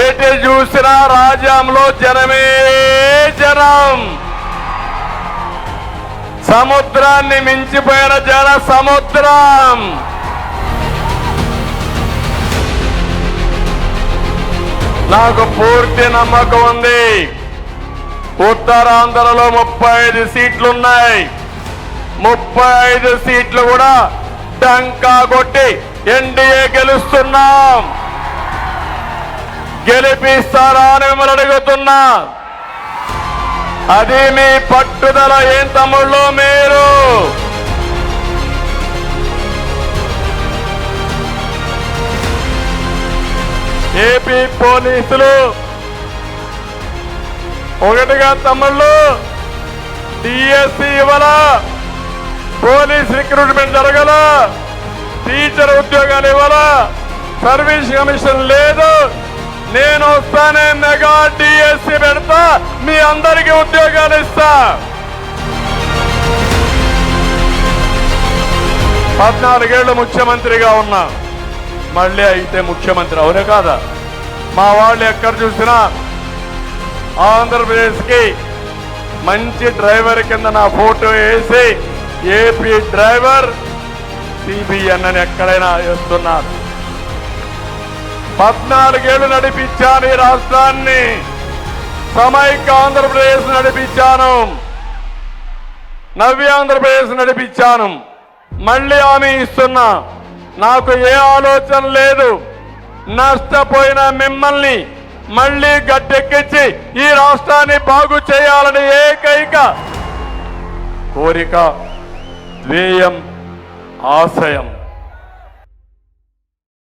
ఎటు చూసినా రాజ్యంలో జనమే జనం. సముద్రాన్ని మించిపోయిన జన సముద్రం. నాకు పూర్తి నమ్మకం ఉంది. ఉత్తరాంధ్రలో ముప్పై ఐదు సీట్లున్నాయి. ముప్పై ఐదు సీట్లు కూడా టంకా కొట్టి ఎన్డీఏ గెలుస్తున్నాం. గెలిపిస్తారా అని మిమ్మల్ని అడుగుతున్నా. అది మీ పట్టుదల ఏం తమ్ముళ్ళు మీరు? ఏపీ పోలీసులు ఒకటిగా తమ్ముళ్ళు డిఎస్సి ఇవ్వాల? పోలీస్ రిక్రూట్మెంట్ జరగల? టీచర్ ఉద్యోగాలు ఇవ్వాల? సర్వీస్ కమిషన్ లేదు. నేను వస్తానే మెగా డిఎస్సి పెడతా మీ అందరికీ ఉద్యోగాలు ఇస్తా. పద్నాలుగేళ్ళు ముఖ్యమంత్రిగా ఉన్నా మళ్ళీ అయితే ముఖ్యమంత్రి అవునే కాదా? మా వాళ్ళు ఎక్కడ చూసినా ఆంధ్రప్రదేశ్కి మంచి డ్రైవర్ కింద నా ఫోటో వేసి ఏపీ డ్రైవర్ సిబిఎన్ అని ఎక్కడైనా వేస్తున్నారు. పద్నాలుగేళ్ళు నడిపించాను ఈ రాష్ట్రాన్ని. సమైక్య ఆంధ్రప్రదేశ్ నడిపించాను. నవ్య ఆంధ్రప్రదేశ్ నడిపించాను. మళ్ళీ హామీ ఇస్తున్నా. నాకు ఏ ఆలోచన లేదు. నష్టపోయిన మిమ్మల్ని మళ్ళీ గట్టెక్కించి ఈ రాష్ట్రాన్ని బాగు చేయాలని ఏకైక కోరిక ధ్యేయం ఆశయం.